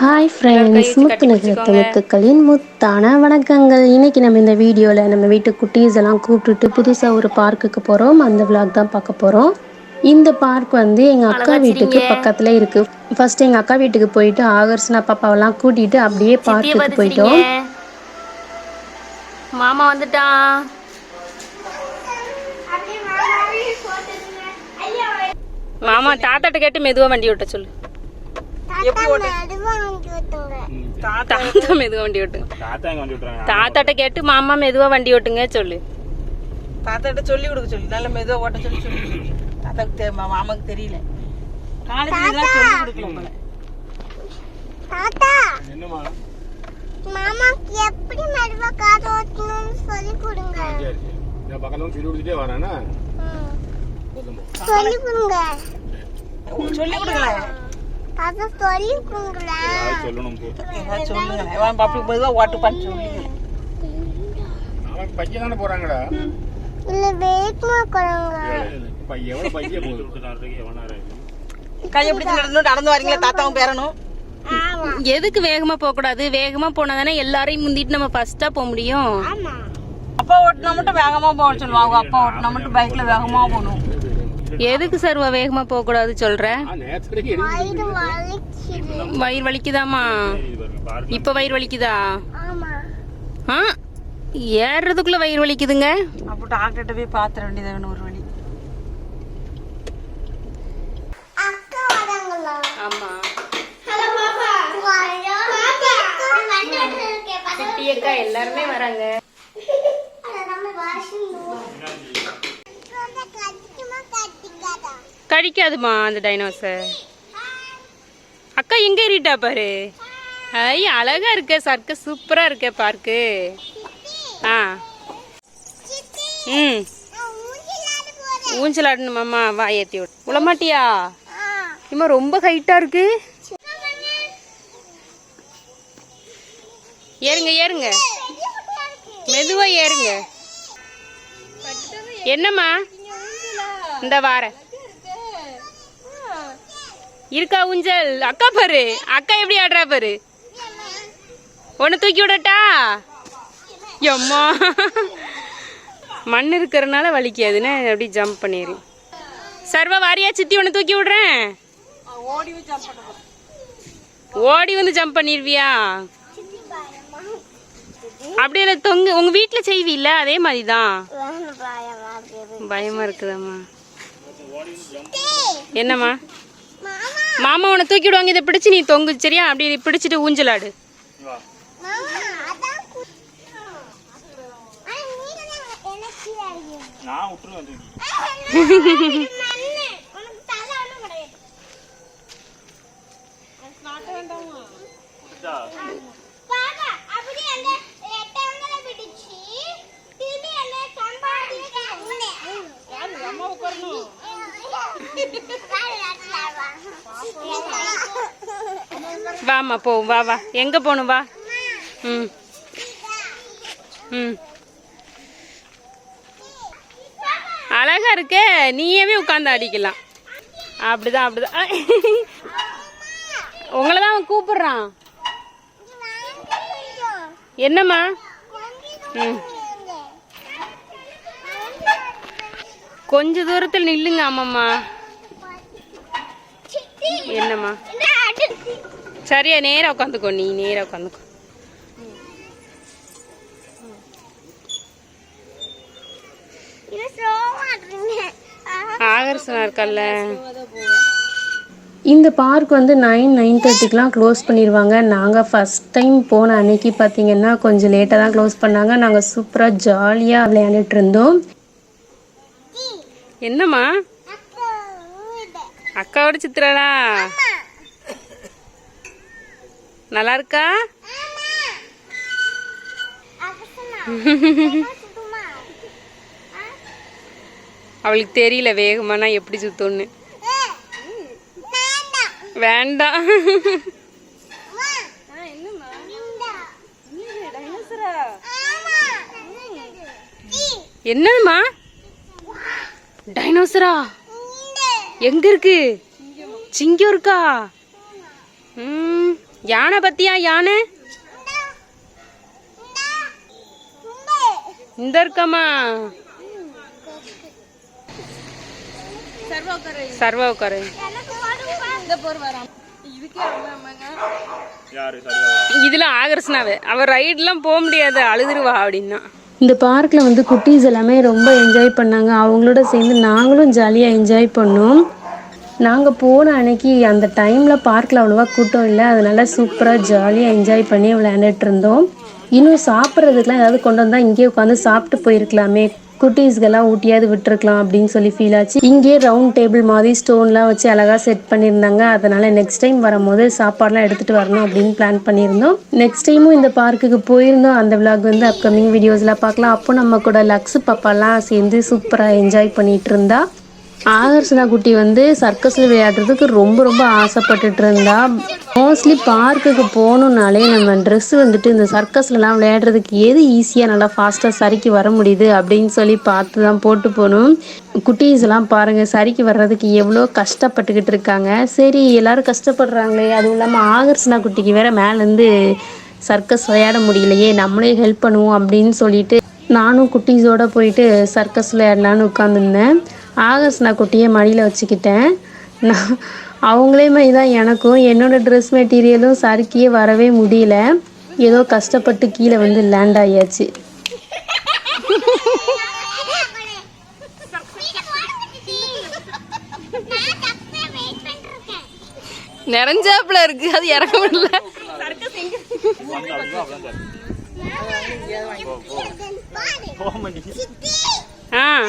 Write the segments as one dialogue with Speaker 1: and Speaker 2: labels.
Speaker 1: Hi friends முத்து நகரத்து முத்துக்களின் முத்தான வணக்கங்கள். இன்னைக்கு நம்ம இந்த வீடியோவில் நம்ம வீட்டு குட்டீஸ் எல்லாம் கூப்பிட்டுட்டு புதுசாக ஒரு பார்க்குக்கு போகிறோம் அந்த விளாக் தான் பார்க்க போகிறோம் இந்த பார்க் வந்து எங்கள் அக்கா வீட்டுக்கு பக்கத்தில் இருக்குது ஃபர்ஸ்ட் எங்கள் அக்கா வீட்டுக்கு போயிட்டு ஆகர்ஸ்னா பாப்பாவெல்லாம் கூட்டிகிட்டு அப்படியே பார்க்குக்கு போயிட்டோம்.
Speaker 2: மாமா வந்துட்டான் மாமா தாத்தாட்ட கேட்டு மெதுவா வண்டி ஓட்ட சொல்லு. தாத்தா மெதுவா வண்டி ஓட்டுங்க? தாத்தாட்ட கேட்டு மாமா மெதுவா வண்டி ஓட்டுங்க? சொல்லு.
Speaker 3: தாத்தாட்ட சொல்லி கொடுக்க சொல்லு. நல்ல மெதுவா ஓட்ட சொல்லி சொல்லி. தாத்தாக்கு மாமாக்கு தெரியல. காலேஜ்ல சொல்லி கொடுக்கல போல
Speaker 4: தாத்தா!
Speaker 5: என்னமா
Speaker 4: மாமாக்கு எப்படி மெதுவா கார் ஓட்டணும்னு சொல்லி கொடுங்க.
Speaker 5: நான் பக்கத்துல சொல்லி கொடுத்துட்டே
Speaker 4: சொல்லி கொடுங்க.
Speaker 3: சொல்லி
Speaker 4: தாத்தா சொல்லி கொடுங்களேன்
Speaker 5: ஏதாவது சொல்லணும் போ.
Speaker 3: ஏதாவது சொல்லுங்களேன். அவன் அப்படி மெதுவா ஓட்டுப்பான்னு சொல்லுங்க
Speaker 5: அவன் பையன் தானே போறாங்கடா.
Speaker 4: இல்ல வேகமா கொடுங்க
Speaker 5: பையன் எவ்வளவு பையன் போகுது எவனாரு
Speaker 3: கையை பிடிச்சு நடந்து நடந்து வரீங்களா தாத்தாவும் பேரணும்
Speaker 4: ஆமா.
Speaker 2: எதுக்கு வேகமா போக கூடாது? வேகமா போனா தானே எல்லாரையும் முந்திட்டு நம்ம ஃபர்ஸ்டா போக முடியும்.
Speaker 4: ஆமா.
Speaker 3: அப்பா ஓட்டினா மட்டும் வேகமா போக சொல்லுவாங்க. அப்பா ஓட்டினா மட்டும் பைக்ல வேகமா போகணும்.
Speaker 2: எதுக்கு சார் வேகமா போக கூடாது சொல்ற?
Speaker 4: வயிறு வலிக்குது.
Speaker 2: வயிறு வலிக்குதாமா இப்ப வயிறு வலிக்குதா?
Speaker 4: ஆமா.
Speaker 2: ஆ ஏறுறதுக்குள்ள வயிறு வலிக்குதுங்க.
Speaker 3: அப்போ டாக்டர்கிட்ட போய் பாத்திர வேண்டியதான ஒரு வழி
Speaker 2: ஆமா.
Speaker 4: ஹலோ பாப்பா வாரோ பாப்பா வண்டி ஓட்டுறதுக்கு பக்கத்துல
Speaker 2: குட்டி அக்கா எல்லாருமே வராங்க
Speaker 4: அட நம்ம வாஷிங் வந்து கட்டிக்குமா கட்டிக்காதா
Speaker 2: கடிக்காதுமா அந்த டைனோசர். அக்கா எங்க ஏறிட்டா பாரு. ஐ அழகா இருக்க சர்க்க சூப்பரா இருக்க பார்க்கு. ஆ. ம். ஊஞ்சல் ஆடணுமாம்மா வா ஏத்தி விடு. உளமாட்டியா? இம்மா ரொம்ப ஹைட்டா இருக்கு. ஏறுங்க ஏறுங்க. மெதுவா ஏறுங்க. என்னம்மா? இந்த வாரேன் இருக்கா ஊஞ்சல்? அக்கா பாரு. அக்கா எப்படி ஆடுறா பாரு? ஒன்று தூக்கி விடட்டா? எம்மா. மண் இருக்கிறனால வலிக்காதுன்னு அப்படி ஜம்ப் பண்ணிடு சர்வ வாரியா சித்தி ஒன்று தூக்கி விடுறேன்.
Speaker 3: ஓடி
Speaker 2: வந்து ஜம்ப் பண்ணிடுவியா அப்படி இல்லை தொங்கு. உங்க வீட்டில் செய்வீல்ல? அதே மாதிரி தான்
Speaker 4: வேணும் பயமா இருக்குது.
Speaker 2: பயமா இருக்குதாம்மா. என்னம்மா?
Speaker 4: மாமா.
Speaker 2: மாமா உன்னை தூக்கி விடுவாங்க இதை பிடிச்சு நீ தொங்கு சரியா? அப்படி பிடிச்சிட்டு ஊஞ்சலாடு.
Speaker 4: மாமா
Speaker 2: வாமா போவோம் வா வா. எங்கே போகணும் வா? ம். ம். அழகாக இருக்கே. நீயவே உட்காந்து அடிக்கலாம். அப்படிதான் அப்படிதான். உங்களை தான் அவன் கூப்பிட்றான். என்னம்மா? ம். கொஞ்ச தூரத்தில் நில்லுங்க ஆமாம்மா என்னம்மா? சரியா நேரா உட்காந்துக்கோ நீ நேரா உட்காந்துக்கோ ஆகர்ஷனா இருக்கல்ல
Speaker 1: இந்த பார்க் வந்து நைன் நைன் தேர்ட்டிக்கெலாம் க்ளோஸ் பண்ணிடுவாங்க நாங்கள் ஃபஸ்ட் டைம் போன அன்னைக்கு பார்த்தீங்கன்னா கொஞ்சம் லேட்டாக தான் க்ளோஸ் பண்ணாங்க. நாங்கள் சூப்பராக ஜாலியாக விளையாண்டுட்டு இருந்தோம்.
Speaker 2: என்னம்மா. அக்காவோட சித்திரடா. நல்லா இருக்கா? அவளுக்கு தெரியல வேகமானா எப்படி சுத்தோன்னு
Speaker 4: வேண்டாம்.
Speaker 2: என்னதுமா டைனோசரா. எங்க இருக்கு? சிங்கம் இருக்கா? ம் யானை பத்தியா யானை? இந்த இருக்கமா? சர்வா உட்காரு
Speaker 5: யாரு சரியா
Speaker 2: இதுல ஆகர்ஷனாவே. அவர் ரைட்லாம் போக முடியாது அழுதுருவா அப்படின்னா.
Speaker 1: இந்த பார்க்கில் வந்து குட்டீஸ் எல்லாமே ரொம்ப என்ஜாய் பண்ணாங்க. அவங்களோட சேர்ந்து நாங்களும் ஜாலியாக என்ஜாய் பண்ணோம். நாங்கள் போன அன்னைக்கு அந்த டைமில் பார்க்கில் அவ்வளோவா கூட்டம் இல்லை. அதனால சூப்பராக ஜாலியாக என்ஜாய் பண்ணி விளையாண்டுட்டு இருந்தோம். இன்னும் சாப்பிட்றதுக்குலாம் ஏதாவது கொண்டு வந்தால் இங்கேயே உட்காந்து சாப்பிட்டு போயிருக்கலாமே. குட்டீஸ்கெல்லாம் ஊட்டியாவது விட்டுருக்கலாம் அப்படின்னு சொல்லி ஃபீல் ஆச்சு. இங்கேயே ரவுண்ட் டேபிள் மாதிரி ஸ்டோன்லாம் வச்சு அழகாக செட் பண்ணியிருந்தாங்க. அதனால் நெக்ஸ்ட் டைம் வரும்போது சாப்பாடுலாம் எடுத்துகிட்டு வரணும் அப்படின்னு பிளான் பண்ணியிருந்தோம். நெக்ஸ்ட் டைமும் இந்த பார்க்குக்கு போயிருந்தோம். அந்த விளாக் வந்து அப்கமிங் வீடியோஸ்லாம் பார்க்கலாம். அப்போ நம்ம கூட லக்ஸ் பாப்பாலாம் சேர்ந்து சூப்பராக என்ஜாய் பண்ணிகிட்டு இருந்தா. ஆகர்ஷனா குட்டி வந்து சர்க்கஸில் விளையாடுறதுக்கு ரொம்ப ரொம்ப ஆசைப்பட்டுட்டு இருந்தா. மோஸ்ட்லி பார்க்குக்கு போகணுன்னாலே நம்ம ட்ரெஸ் வந்துட்டு இந்த சர்க்கஸ்லலாம் விளையாடுறதுக்கு எது ஈஸியாக நல்லா ஃபாஸ்ட்டாக சரிக்கு வர முடியுது அப்படின்னு சொல்லி பார்த்து தான் போட்டு போகணும். குட்டீஸ்லாம் பாருங்கள் சரிக்கு வர்றதுக்கு எவ்வளோ கஷ்டப்பட்டுக்கிட்டு இருக்காங்க. சரி எல்லோரும் கஷ்டப்படுறாங்களே அதுவும் இல்லாமல் ஆகர்ஷனா குட்டிக்கு வேற மேலேருந்து சர்க்கஸ் விளையாட முடியலையே நம்மளே ஹெல்ப் பண்ணுவோம் அப்படின்னு சொல்லிட்டு நானும் குட்டீஸோட போயிட்டு சர்க்கஸ் விளையாடலான்னு உட்காந்துருந்தேன் ஆகஸ்ட் நான் குட்டியை மடியில் வச்சுக்கிட்டேன். நான் அவங்களே மாதிரி தான் எனக்கும். என்னோடய ட்ரெஸ் மெட்டீரியலும் சறுக்கியே வரவே முடியல. ஏதோ கஷ்டப்பட்டு கீழே வந்து லேண்ட் ஆகியாச்சு
Speaker 2: நிறைஞ்சாப்புல இருக்கு. அது இறக்க முடியல. ஆ.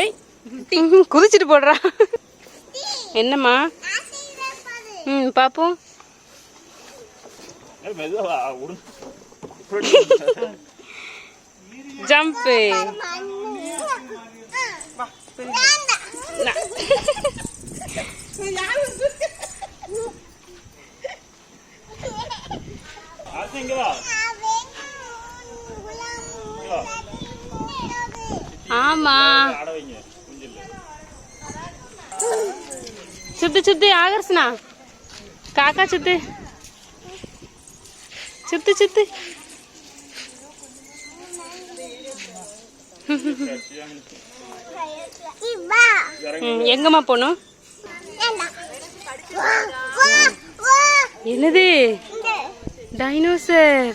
Speaker 2: ஏய். குதிச்சிட்டு போடுறா. என்னம்மா? ம் பாப்போம். ஜம்ப்பு
Speaker 5: ஆசை இங்க வா இங்க வா
Speaker 2: ஆமா
Speaker 5: ஆட வைங்க குஞ்சில்
Speaker 2: சுத்து சுத்து காக்கா சுத்து. சுத்து சுத்து. எங்கம்மா போகணும்? என்னது? டைனோசர்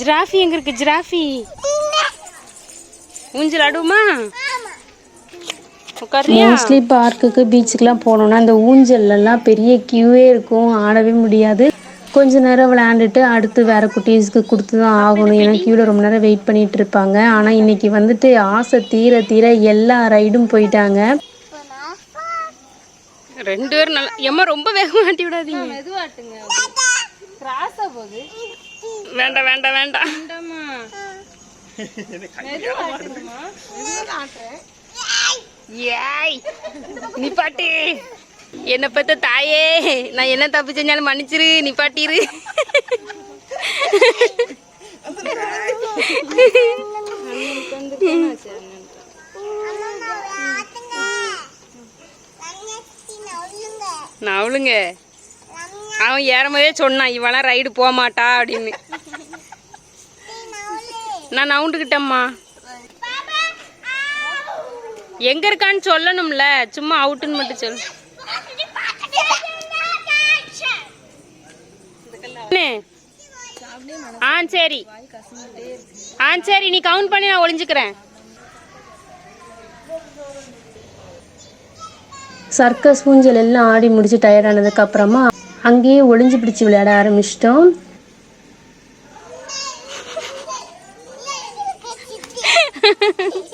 Speaker 2: ஜிராஃபி எங்க இருக்கு? ஜிராஃபி. ஊஞ்சல் ஆடுமா
Speaker 1: மோஸ்ட்லி பார்க்குக்கு பீச்சுக்கெலாம் போனோம்னா அந்த ஊஞ்சல்லாம் பெரிய கியூவே இருக்கும். ஆடவே முடியாது. கொஞ்ச நேரம் விளையாண்டுட்டு அடுத்து வேற குட்டீஸ்க்கு கொடுத்து தான் ஆகணும். ஏன்னா கியூவில் ரொம்ப நேரம் வெயிட் பண்ணிட்டு இருப்பாங்க. ஆனால் இன்னைக்கு வந்துட்டு ஆசை தீர தீர எல்லா ரைடும் போயிட்டாங்க.
Speaker 2: ரெண்டு பேரும் நல்லா எம்மா ரொம்ப வேகமா மாட்டி விடாதீங்க. வேண்டாம் வேண்டாம் வேண்டாம் ஏய் நிப்பாட்டி என்னை பத்த தாயே நான் என்ன தப்பு செஞ்சாலும் மன்னிச்சிரு நிப்பாட்டிரு நான் அவளுங்க. அவன் ஏறும்போதே சொன்னான் இவெல்லாம் ரைடு போக மாட்டா அப்படின்னு. நான் நவுண்டுக்கிட்டேம்மா எங்க இருக்கான்னு சொல்லணும்ல. சும்மா அவுட்டுன்னு மட்டும் சொல்லு? ஆ சரி. ஆ சரி நீ கவுண்ட் பண்ணி நான் ஒளிஞ்சுக்கிறேன்.
Speaker 1: சர்க்கஸ் ஊஞ்சல் எல்லாம் ஆடி முடிச்சு டயர்ட் ஆனதுக்கு அப்புறமா அங்கேயே ஒளிஞ்சு பிடிச்சு விளையாட ஆரம்பிச்சிட்டோம்.
Speaker 2: கண்டுபிடிச்சிட்டி வச்சியாமா ம்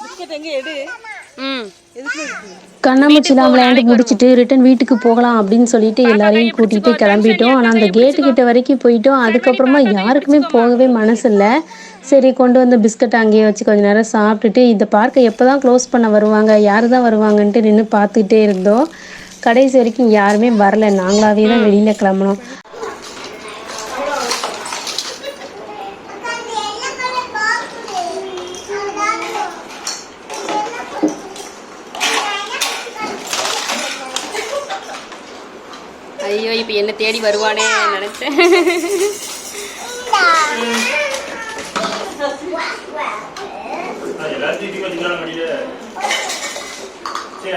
Speaker 3: பிஸ்கட் எங்க எடு
Speaker 2: ம்.
Speaker 3: எதுக்கு இருக்கு
Speaker 1: கண்ணாமூச்சிலாம் விளையாண்டு முடிச்சுட்டு ரிட்டன் வீட்டுக்கு போகலாம் அப்படின்னு சொல்லிட்டு எல்லாரையும் கூட்டிட்டு கிளம்பிட்டோம். ஆனால் அந்த கேட்டு கிட்ட வரைக்கும் போயிட்டோம். அதுக்கப்புறமா யாருக்குமே போகவே மனசு இல்லை சரி கொண்டு வந்த பிஸ்கட் அங்கேயே வச்சு கொஞ்ச நேரம் சாப்பிட்டுட்டு இந்த பார்க்கை எப்போ தான் க்ளோஸ் பண்ண வருவாங்க யார் தான் வருவாங்கன்ட்டு நின்று பார்த்துக்கிட்டே இருந்தோம். கடைசி வரைக்கும் யாருமே வரல. நாங்களாவே தான் வெளியில் கிளம்புனோம்.
Speaker 2: இப்போ என்ன தேடி வருவானே நினைச்சேன்.
Speaker 5: சரி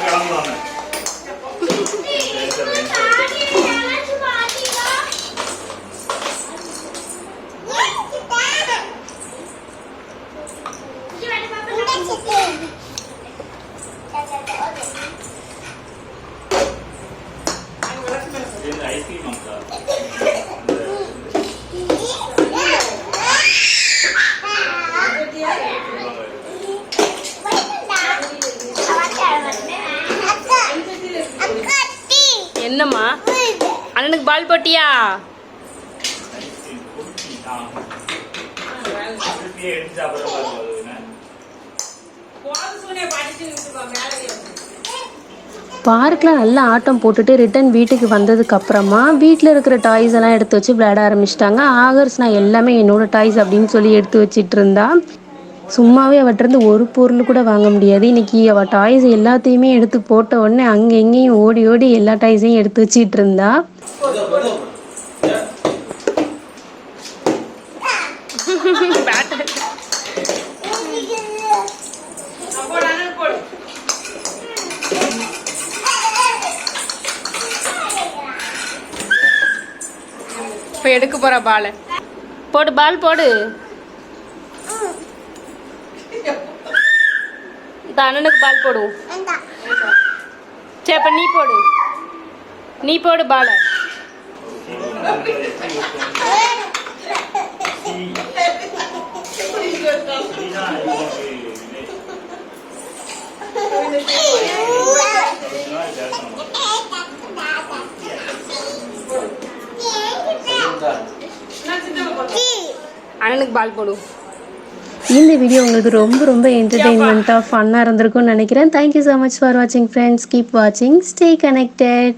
Speaker 5: கிளம்புவாங்க சரி, சரி, சரி. இது இந்த ஐஸ்கிரீம் அக்கா
Speaker 2: என்னம்மா? அண்ணனுக்கு பால் போட்டியா?
Speaker 1: பார்க்கில் நல்லா ஆட்டம் போட்டுட்டு ரிட்டன் வீட்டுக்கு வந்ததுக்கு அப்புறமா வீட்டில் இருக்கிற டாய்ஸ் எல்லாம் எடுத்து வச்சு விளையாட ஆரம்பிச்சிட்டாங்க. ஆகர்ஸ் நான் எல்லாமே என்னோட டாய்ஸ் அப்படின்னு சொல்லி எடுத்து வச்சிட்டு இருந்தா. சும்மாவே அவட்டிருந்து ஒரு பொருள் கூட வாங்க முடியாது. இன்னைக்கு அவ டாய்ஸ் எல்லாத்தையுமே எடுத்து போட்ட உடனே அங்கே எங்கேயும் ஓடி ஓடி எல்லா டாய்ஸையும் எடுத்து வச்சிட்டு இருந்தா.
Speaker 2: இப்போ எடுக்க போற பால். போடு பால் போடு. இந்த அண்ணனுக்கு பால் போடுவோம் சரி அப்ப நீ போடு நீ போடு பால
Speaker 5: இதுதான்
Speaker 1: இந்த வீடியோ உங்களுக்கு ரொம்ப ரொம்ப என்டர்டெயின்மெண்ட்டாக ஃபன்னாக இருந்திருக்கும்னு நினைக்கிறேன். தேங்க்யூ ஸோ மச் ஃபார் வாட்சிங் ஃப்ரெண்ட்ஸ் கீப் வாட்சிங் ஸ்டே கனெக்டட்